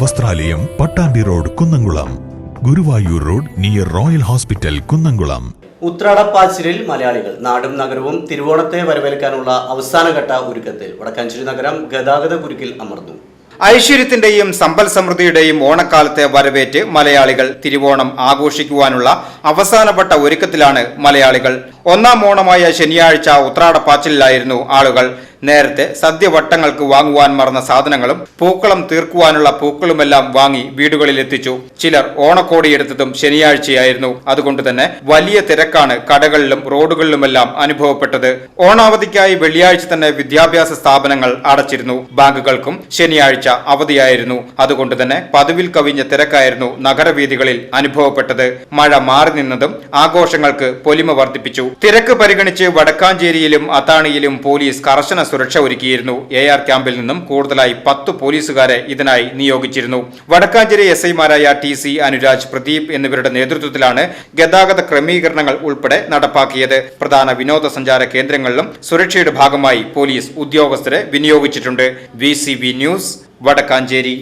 വസ്ത്രാലയം Pattambi road Kunnamkulam. Guruvayur road near royal hospital Kunnamkulam. ഉത്രാടപ്പാച്ചിലിൽ മലയാളികൾ നാടും നഗരവും തിരുവോണത്തെ വരവേൽക്കാനുള്ള അവസാനഘട്ട ഒരുക്കത്തിൽ വടക്കാഞ്ചേരി നഗരം ഗതാഗത കുരുക്കിൽ അമർന്നു. ഐശ്വര്യത്തിന്റെയും സമ്പൽ സമൃദ്ധിയുടെയും ഓണക്കാലത്തെ വരവേറ്റ് മലയാളികൾ തിരുവോണം ആഘോഷിക്കുവാനുള്ള അവസാനപ്പെട്ട ഒരുക്കത്തിലാണ് മലയാളികൾ. ഒന്നാം ഓണമായ ശനിയാഴ്ച ഉത്രാടപ്പാച്ചിലായിരുന്നു ആളുകൾ. നേരത്തെ സദ്യവട്ടങ്ങൾക്ക് വാങ്ങുവാൻ മറന്ന സാധനങ്ങളും പൂക്കളം തീർക്കുവാനുള്ള പൂക്കളുമെല്ലാം വാങ്ങി വീടുകളിൽ എത്തിച്ചു. ചിലർ ഓണക്കോടിയെടുത്തതും ശനിയാഴ്ചയായിരുന്നു. അതുകൊണ്ട് തന്നെ വലിയ തിരക്കാണ് കടകളിലും റോഡുകളിലുമെല്ലാം അനുഭവപ്പെട്ടത്. ഓണാവധിക്കായി വെള്ളിയാഴ്ച തന്നെ വിദ്യാഭ്യാസ സ്ഥാപനങ്ങൾ അടച്ചിരുന്നു. ബാങ്കുകൾക്കും ശനിയാഴ്ച അവധിയായിരുന്നു. അതുകൊണ്ട് തന്നെ പതിവിൽ കവിഞ്ഞ തിരക്കായിരുന്നു നഗരവീഥികളിൽ അനുഭവപ്പെട്ടത്. മഴ മാറി നിന്നതും ആഘോഷങ്ങൾക്ക് പൊലിമ വർദ്ധിപ്പിച്ചു. തിരക്ക് പരിഗണിച്ച് വടക്കാഞ്ചേരിയിലും അത്താണിയിലും പോലീസ് കർശന സുരക്ഷ ഒരുക്കിയിരുന്നു. എ ആർ ക്യാമ്പിൽ നിന്നും കൂടുതലായി പത്ത് പോലീസുകാരെ ഇതിനായി നിയോഗിച്ചിരുന്നു. വടക്കാഞ്ചേരി എസ് ഐമാരായ ടി സി അനുരാജ് പ്രദീപ് എന്നിവരുടെ നേതൃത്വത്തിലാണ് ഗതാഗത ക്രമീകരണങ്ങൾ ഉൾപ്പെടെ നടപ്പാക്കിയത്. പ്രധാന വിനോദസഞ്ചാര കേന്ദ്രങ്ങളിലും സുരക്ഷയുടെ ഭാഗമായി പോലീസ് ഉദ്യോഗസ്ഥരെ വിനിയോഗിച്ചിട്ടുണ്ട്. V news Vadakkanchery.